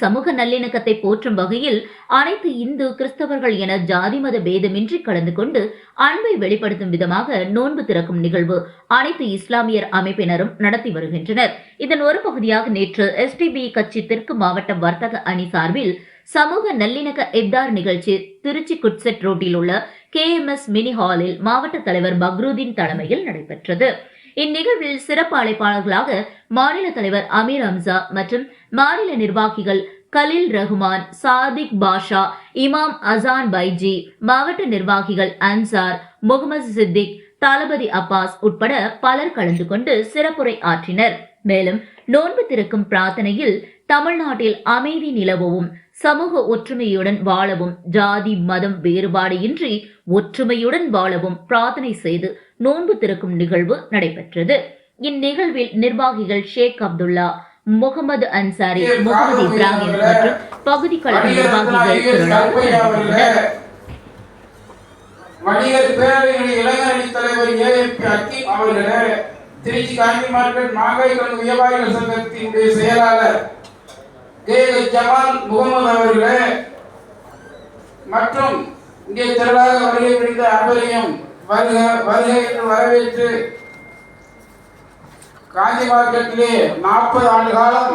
சமூக நல்லிணக்கத்தை போற்றும் வகையில் அனைத்து இந்து கிறிஸ்தவர்கள் என ஜாதி மத பேதமின்றி கலந்து கொண்டு அன்பை வெளிப்படுத்தும் விதமாக நோன்பு திறக்கும் நிகழ்வு அனைத்து இஸ்லாமியர் அமைப்பினரும் நடத்தி வருகின்றனர். இதன் ஒரு பகுதியாக நேற்று எஸ்டிபி கட்சி தெற்கு மாவட்ட வர்த்தக அணி சார்பில் சமூக நல்லிணக்க இப்தார் நிகழ்ச்சி திருச்சி குட்செட் ரோட்டில் உள்ள கே எம் எஸ் மினி ஹாலில் மாவட்ட தலைவர் பக்ரூதீன் தலைமையில் நடைபெற்றது. இந்நிகழ்வில் சிறப்பு அழைப்பாளர்களாக மாநில தலைவர் அமீர் அம்சா மற்றும் மாநில நிர்வாகிகள் கலில் ரஹ்மான் சாதிக் பாஷா இமாம் அசான் பைஜி மாவட்ட நிர்வாகிகள் அன்சார் முகமது சித்திக் தளபதி அப்பாஸ் உட்பட பலர் கலந்து கொண்டு சிறப்புரை ஆற்றினர். மேலும் நோன்பு திறக்கும் பிரார்த்தனையில் தமிழ்நாட்டில் அமைதி நிலவவும் சமூக ஒற்றுமையுடன் வாழவும் ஜாதி மதம் வேறுபாடு இன்றி ஒற்றுமையுடன் வாழவும் பிரார்த்தனை செய்து நோன்பு திறக்கும் நிகழ்வு நடைபெற்றது. இந்நிகழ்வில் நிர்வாகிகள் ஷேக் அப்துல்லா முகமது அன்சாரி முகமது இப்ராஹிம் மற்றும் பகுதி கழக நிர்வாகிகள் திருநாள் வணிகர் பேரவைகளின் இளைஞரணி தலைவர் ஏஎம்பி அக்கீம் அவர்களே திருச்சி காந்தி மார்க்கெட் மாங்காய் கழக வியாபாரிகள் சங்கத்தினுடைய செயலாளர் கே. ஜமால் முகமது அவர்களே மற்றும் இங்கே திரளாக வருகை புரிந்த அனைவரையும் வருக வருக என்று வரவேற்று காஞ்சி மார்க்கெட்டிலே நாற்பது ஆண்டு காலம்